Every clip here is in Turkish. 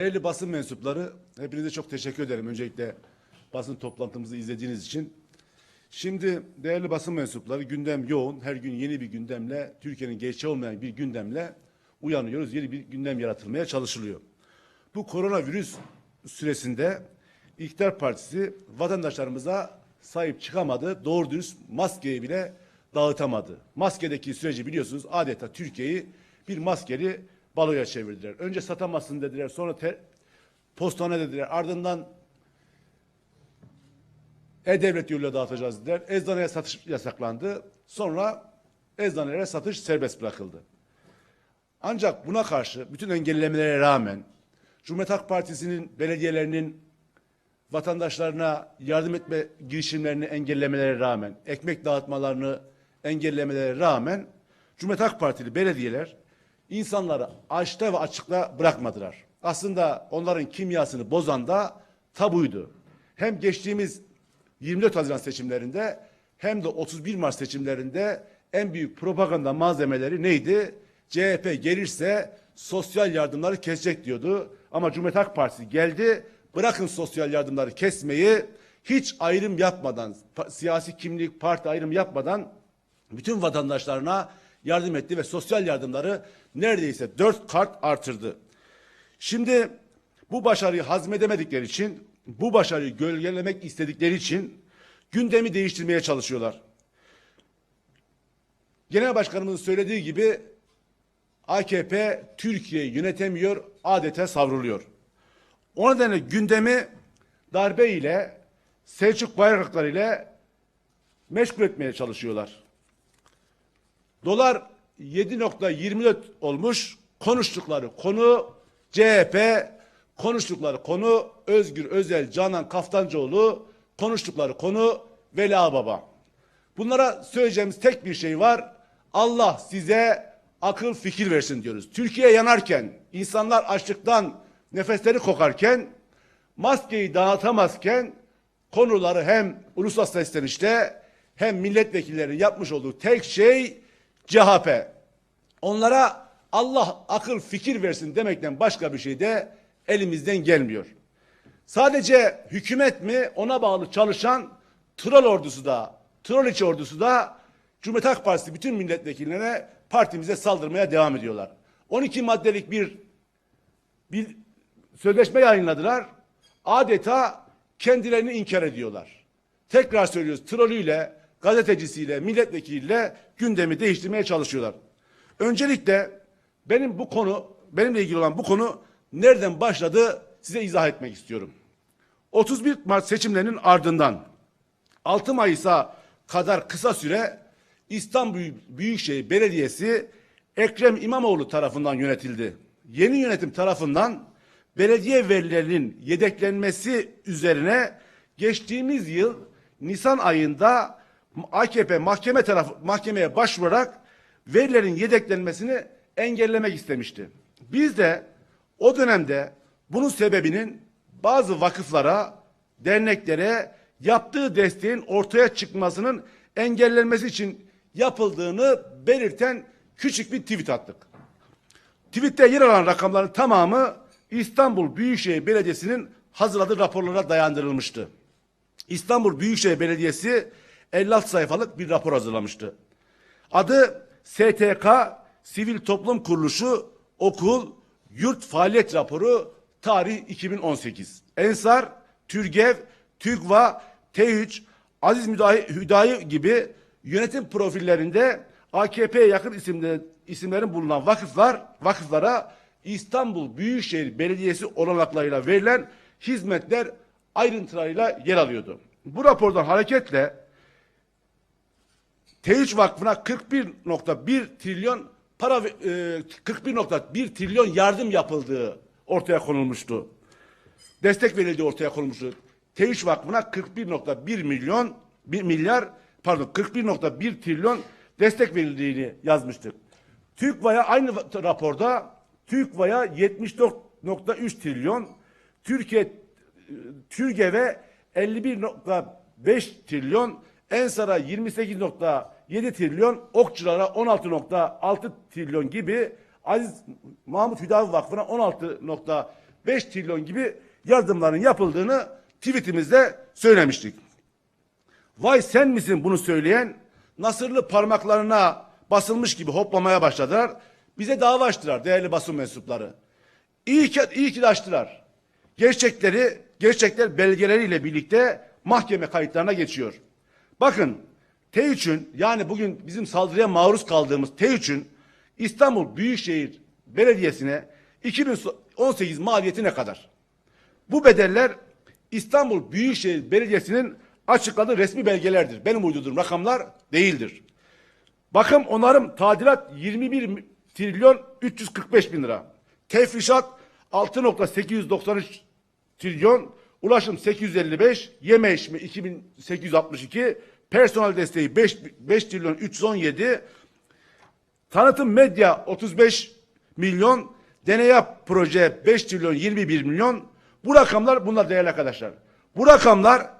Değerli basın mensupları, hepinize çok teşekkür ederim. Öncelikle basın toplantımızı izlediğiniz için. Şimdi değerli basın mensupları gündem yoğun. Her gün yeni bir gündemle, Türkiye'nin gerçeği olmayan bir gündemle uyanıyoruz. Yeni bir gündem yaratılmaya çalışılıyor. Bu koronavirüs süresinde İktidar Partisi vatandaşlarımıza sahip çıkamadı. Doğru dürüst maskeyi bile dağıtamadı. Maskedeki süreci biliyorsunuz adeta Türkiye'yi bir maskeli baloya çevirdiler. Önce satamazsın dediler, sonra te, postane dediler, ardından e-devlet yoluyla dağıtacağız dediler. Eczaneye satış yasaklandı. Sonra eczanelere satış serbest bırakıldı. Ancak buna karşı bütün engellemelere rağmen Cumhuriyet Halk Partisi'nin belediyelerinin vatandaşlarına yardım etme girişimlerini engellemelere rağmen, ekmek dağıtmalarını engellemelere rağmen Cumhuriyet Halk Partili belediyeler insanları açta ve açıkta bırakmadılar. Aslında onların kimyasını bozan da tabuydu. Hem geçtiğimiz 24 Haziran seçimlerinde hem de 31 Mart seçimlerinde en büyük propaganda malzemeleri neydi? CHP gelirse sosyal yardımları kesecek diyordu. Ama Cumhuriyet Halk Partisi geldi. Bırakın sosyal yardımları kesmeyi hiç ayrım yapmadan, siyasi kimlik, parti ayrım yapmadan bütün vatandaşlarına yardım etti ve sosyal yardımları neredeyse dört kart artırdı. Şimdi bu başarıyı hazmedemedikleri için, bu başarıyı gölgelemek istedikleri için gündemi değiştirmeye çalışıyorlar. Genel Başkanımızın söylediği gibi AKP Türkiye'yi yönetemiyor, adeta savruluyor. O nedenle gündemi darbe ile, Selçuk Bayraktar ile meşgul etmeye çalışıyorlar. Dolar 7.24 olmuş. Konuştukları konu CHP, konuştukları konu Özgür Özel, Canan Kaftancıoğlu, konuştukları konu Veli Baba. Bunlara söyleyeceğimiz tek bir şey var. Allah size akıl fikir versin diyoruz. Türkiye yanarken, insanlar açlıktan nefesleri kokarken, maskeyi dağıtamazken konuları hem ulusal seslenişte hem milletvekillerinin yapmış olduğu tek şey CHP. Onlara Allah akıl fikir versin demekten başka bir şey de elimizden gelmiyor. Sadece hükümet mi ona bağlı çalışan troll ordusu da, troll içi ordusu da Cumhuriyet Halk Partisi bütün milletvekillerine partimize saldırmaya devam ediyorlar. 12 maddelik bir bir sözleşme yayınladılar. Adeta kendilerini inkar ediyorlar. Tekrar söylüyoruz trolüyle, gazetecisiyle, milletvekiliyle gündemi değiştirmeye çalışıyorlar. Öncelikle benim bu konu, benimle ilgili olan bu konu nereden başladı size izah etmek istiyorum. 31 Mart seçimlerinin ardından 6 Mayıs'a kadar kısa süre İstanbul Büyükşehir Belediyesi Ekrem İmamoğlu tarafından yönetildi. Yeni yönetim tarafından belediye verilerinin yedeklenmesi üzerine geçtiğimiz yıl Nisan ayında AKP mahkeme tarafı mahkemeye başvurarak verilerin yedeklenmesini engellemek istemişti. Biz de o dönemde bunun sebebinin bazı vakıflara, derneklere yaptığı desteğin ortaya çıkmasının engellenmesi için yapıldığını belirten küçük bir tweet attık. Tweette yer alan rakamların tamamı İstanbul Büyükşehir Belediyesi'nin hazırladığı raporlara dayandırılmıştı. İstanbul Büyükşehir Belediyesi 56 sayfalık bir rapor hazırlamıştı. Adı STK Sivil Toplum Kuruluşu Okul Yurt Faaliyet Raporu tarih 2018. Ensar, Türgev, TÜGVA, T3, Aziz Müdahi, Hüdayi gibi yönetim profillerinde AKP'ye yakın isimler, isimlerin bulunan vakıflar, vakıflara İstanbul Büyükşehir Belediyesi olanaklarıyla verilen hizmetler ayrıntılarıyla yer alıyordu. Bu rapordan hareketle T3 Vakfı'na 41.1 trilyon para e, 41.1 trilyon yardım yapıldığı ortaya konulmuştu. Destek verildiği ortaya konulmuştu. T3 Vakfı'na 41.1 milyon 1 milyar pardon 41.1 trilyon destek verildiğini yazmıştık. TÜGVA'ya aynı raporda TÜGVA'ya 74.3 trilyon, Türkiye e, TÜRGEV'e 51.5 trilyon, Ensar'a 28.7 trilyon, Okçulara 16.6 trilyon gibi Aziz Mahmut Hüdavi Vakfı'na 5 trilyon gibi yardımların yapıldığını tweetimizde söylemiştik. Vay sen misin bunu söyleyen? Nasırlı parmaklarına basılmış gibi hoplamaya başladılar. Bize dava açtılar değerli basın mensupları. İyi ki, iyi ki de açtılar. Gerçekleri, gerçekler belgeleriyle birlikte mahkeme kayıtlarına geçiyor. Bakın T3'ün yani bugün bizim saldırıya maruz kaldığımız T3'ün İstanbul Büyükşehir Belediyesi'ne 2018 maliyeti ne kadar? Bu bedeller İstanbul Büyükşehir Belediyesi'nin açıkladığı resmi belgelerdir. Benim uydurduğum rakamlar değildir. Bakım onarım tadilat 21 trilyon 345 bin lira. Tefrişat 6.893 trilyon. Ulaşım 855. Yeme içme 2862. Personel desteği 5, 5 trilyon 317. Tanıtım medya 35 milyon. Deneyap proje 5 trilyon 21 milyon. Bu rakamlar bunlar değerli arkadaşlar. Bu rakamlar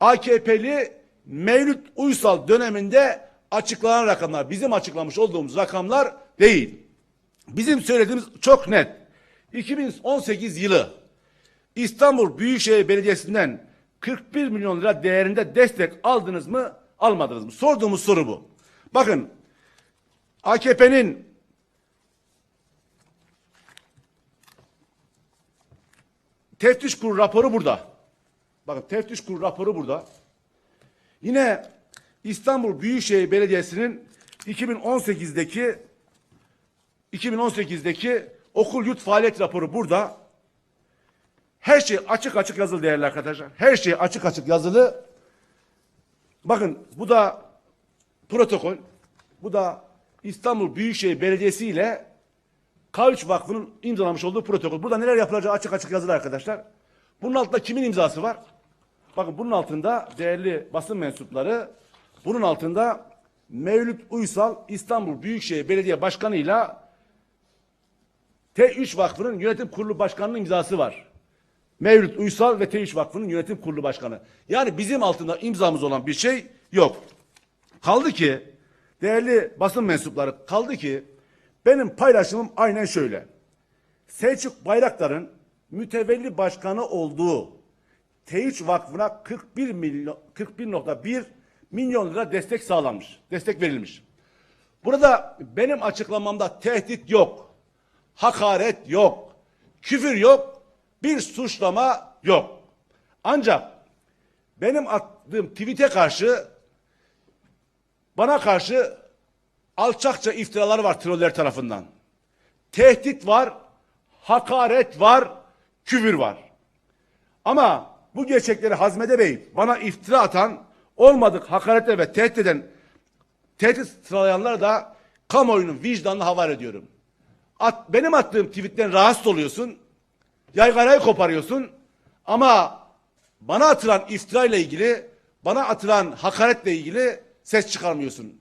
AKP'li Mevlüt Uysal döneminde açıklanan rakamlar. Bizim açıklamış olduğumuz rakamlar değil. Bizim söylediğimiz çok net. 2018 yılı İstanbul Büyükşehir Belediyesi'nden 41 milyon lira değerinde destek aldınız mı, almadınız mı? Sorduğumuz soru bu. Bakın AKP'nin teftiş kurulu raporu burada. Bakın teftiş kurulu raporu burada. Yine İstanbul Büyükşehir Belediyesi'nin 2018'deki 2018'deki okul yurt faaliyet raporu burada. Her şey açık açık yazılı değerli arkadaşlar. Her şey açık açık yazılı. Bakın bu da protokol. Bu da İstanbul Büyükşehir Belediyesi ile K3 Vakfı'nın imzalamış olduğu protokol. Burada neler yapılacağı açık açık yazılı arkadaşlar. Bunun altında kimin imzası var? Bakın bunun altında değerli basın mensupları, bunun altında Mevlüt Uysal İstanbul Büyükşehir Belediye Başkanı ile T3 Vakfı'nın yönetim kurulu başkanının imzası var. Mevlüt Uysal ve T3 Vakfı'nın yönetim kurulu başkanı. Yani bizim altında imzamız olan bir şey yok. Kaldı ki değerli basın mensupları kaldı ki benim paylaşımım aynen şöyle. Selçuk Bayraktar'ın mütevelli başkanı olduğu T3 Vakfı'na 41 milyon 41.1 milyon lira destek sağlanmış. Destek verilmiş. Burada benim açıklamamda tehdit yok. Hakaret yok. Küfür yok. Bir suçlama yok. Ancak benim attığım tweet'e karşı bana karşı alçakça iftiralar var troller tarafından. Tehdit var, hakaret var, küfür var. Ama bu gerçekleri hazmedemeyip bana iftira atan, olmadık hakaretle ve tehdit eden, tehdit sıralayanlara da kamuoyunun vicdanına havale ediyorum. At, benim attığım tweetten rahatsız oluyorsun, yaygarayı koparıyorsun ama bana atılan iftira ile ilgili, bana atılan hakaretle ilgili ses çıkarmıyorsun.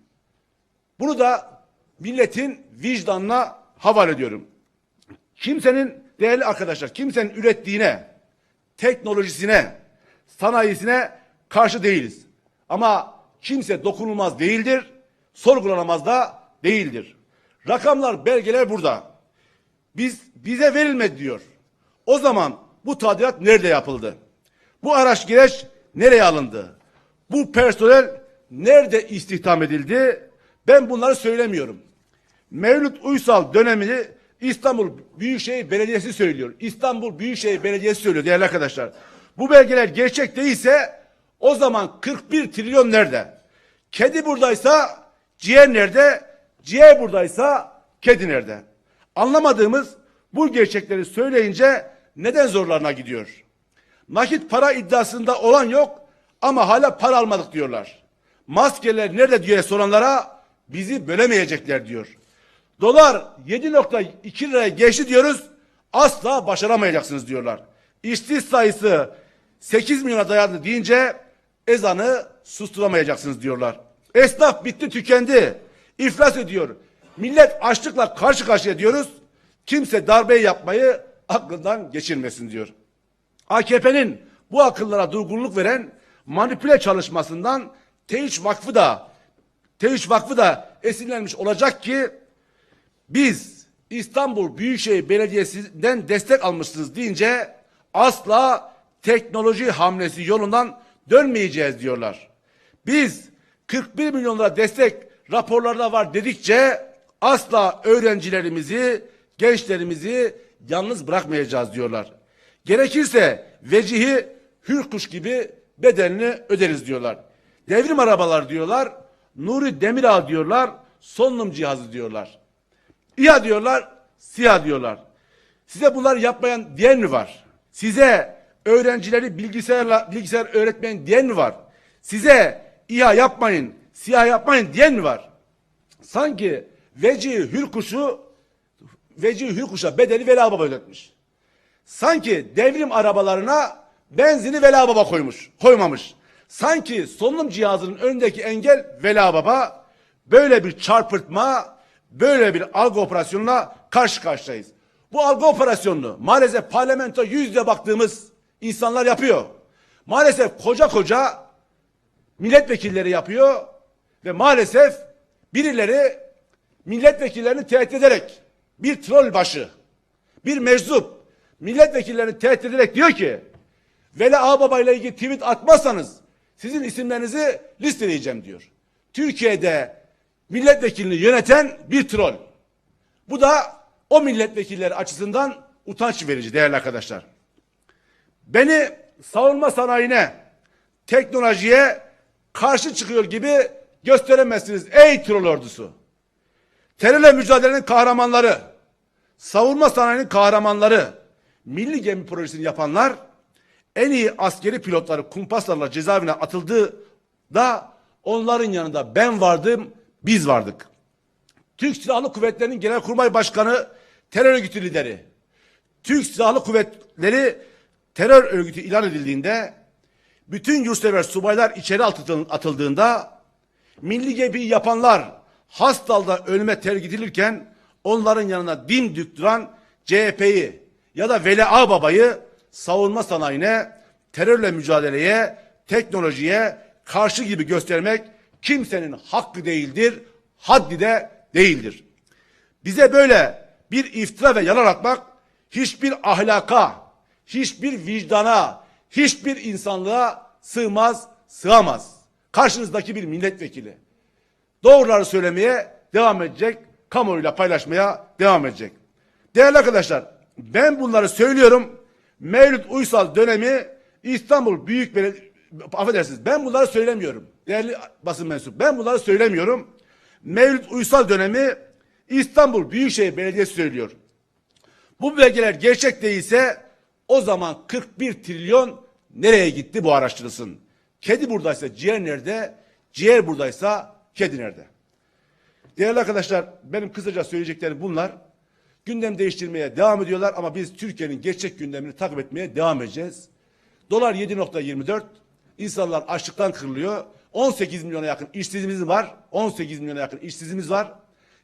Bunu da milletin vicdanına havale ediyorum. Kimsenin değerli arkadaşlar, kimsenin ürettiğine, teknolojisine, sanayisine karşı değiliz. Ama kimse dokunulmaz değildir, sorgulanamaz da değildir. Rakamlar, belgeler burada. Biz bize verilmedi diyor. O zaman bu tadilat nerede yapıldı? Bu araç gereç nereye alındı? Bu personel nerede istihdam edildi? Ben bunları söylemiyorum. Mevlüt Uysal dönemini İstanbul Büyükşehir Belediyesi söylüyor. İstanbul Büyükşehir Belediyesi söylüyor değerli arkadaşlar. Bu belgeler gerçek değilse o zaman 41 trilyon nerede? Kedi buradaysa ciğer nerede? Ciğer buradaysa kedi nerede? Anlamadığımız bu gerçekleri söyleyince neden zorlarına gidiyor? Nakit para iddiasında olan yok ama hala para almadık diyorlar. Maskeler nerede diye soranlara bizi bölemeyecekler diyor. Dolar 7.2 liraya geçti diyoruz. Asla başaramayacaksınız diyorlar. İşsiz sayısı 8 milyona dayandı deyince ezanı susturamayacaksınız diyorlar. Esnaf bitti tükendi. İflas ediyor. Millet açlıkla karşı karşıya diyoruz. Kimse darbeyi yapmayı aklından geçirmesin diyor. AKP'nin bu akıllara durgunluk veren manipüle çalışmasından T3 Vakfı da T3 Vakfı da esinlenmiş olacak ki biz İstanbul Büyükşehir Belediyesi'nden destek almışsınız deyince asla teknoloji hamlesi yolundan dönmeyeceğiz diyorlar. Biz 41 milyon lira destek raporlarda var dedikçe asla öğrencilerimizi, gençlerimizi yalnız bırakmayacağız diyorlar. Gerekirse vecihi hürkuş gibi bedelini öderiz diyorlar. Devrim arabalar diyorlar, Nuri Demirağ diyorlar, solunum cihazı diyorlar. İHA diyorlar, SİHA diyorlar. Size bunlar yapmayan diyen mi var? Size öğrencileri bilgisayarla bilgisayar öğretmeyin diyen mi var? Size İHA yapmayın, SİHA yapmayın diyen mi var? Sanki Veci Hürkuş'u Veci Hürkuş'a bedeli Vela Baba ödetmiş. Sanki devrim arabalarına benzini Vela Baba koymuş, koymamış. Sanki solunum cihazının önündeki engel Vela Baba böyle bir çarpıtma, böyle bir algı operasyonuna karşı karşıyayız. Bu algı operasyonunu maalesef parlamento yüzle baktığımız insanlar yapıyor. Maalesef koca koca milletvekilleri yapıyor ve maalesef birileri milletvekillerini tehdit ederek bir troll başı, bir meczup milletvekillerini tehdit ederek diyor ki Veli Ağbaba ile ilgili tweet atmazsanız sizin isimlerinizi listeleyeceğim diyor. Türkiye'de milletvekilini yöneten bir troll. Bu da o milletvekilleri açısından utanç verici değerli arkadaşlar. Beni savunma sanayine, teknolojiye karşı çıkıyor gibi gösteremezsiniz ey troll ordusu. Terörle mücadelenin kahramanları, savunma sanayinin kahramanları, milli gemi projesini yapanlar, en iyi askeri pilotları kumpaslarla cezaevine atıldığı da onların yanında ben vardım, biz vardık. Türk Silahlı Kuvvetleri'nin Genelkurmay Başkanı terör örgütü lideri. Türk Silahlı Kuvvetleri terör örgütü ilan edildiğinde bütün yurtsever subaylar içeri atıl- atıldığında milli gemiyi yapanlar hastalda ölüme terk edilirken onların yanına dimdik duran CHP'yi ya da Veli Ağbaba'yı savunma sanayine, terörle mücadeleye, teknolojiye karşı gibi göstermek kimsenin hakkı değildir, haddi de değildir. Bize böyle bir iftira ve yalan atmak hiçbir ahlaka, hiçbir vicdana, hiçbir insanlığa sığmaz, sığamaz. Karşınızdaki bir milletvekili. Doğruları söylemeye devam edecek, kamuoyuyla paylaşmaya devam edecek. Değerli arkadaşlar, ben bunları söylüyorum. Mevlüt Uysal dönemi İstanbul Büyük Belediye, affedersiniz ben bunları söylemiyorum. Değerli basın mensup, ben bunları söylemiyorum. Mevlüt Uysal dönemi İstanbul Büyükşehir Belediyesi söylüyor. Bu belgeler gerçek değilse o zaman 41 trilyon nereye gitti bu araştırılsın. Kedi buradaysa ciğer nerede? Ciğer buradaysa kedi nerede? Değerli arkadaşlar benim kısaca söyleyeceklerim bunlar. Gündem değiştirmeye devam ediyorlar ama biz Türkiye'nin gerçek gündemini takip etmeye devam edeceğiz. Dolar 7.24. İnsanlar açlıktan kırılıyor. 18 milyona yakın işsizimiz var. 18 milyona yakın işsizimiz var.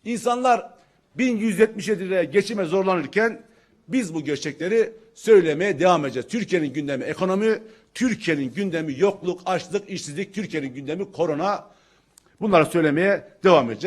İnsanlar 1177 liraya geçime zorlanırken biz bu gerçekleri söylemeye devam edeceğiz. Türkiye'nin gündemi ekonomi, Türkiye'nin gündemi yokluk, açlık, işsizlik, Türkiye'nin gündemi korona. Bunları söylemeye devam edeceğiz.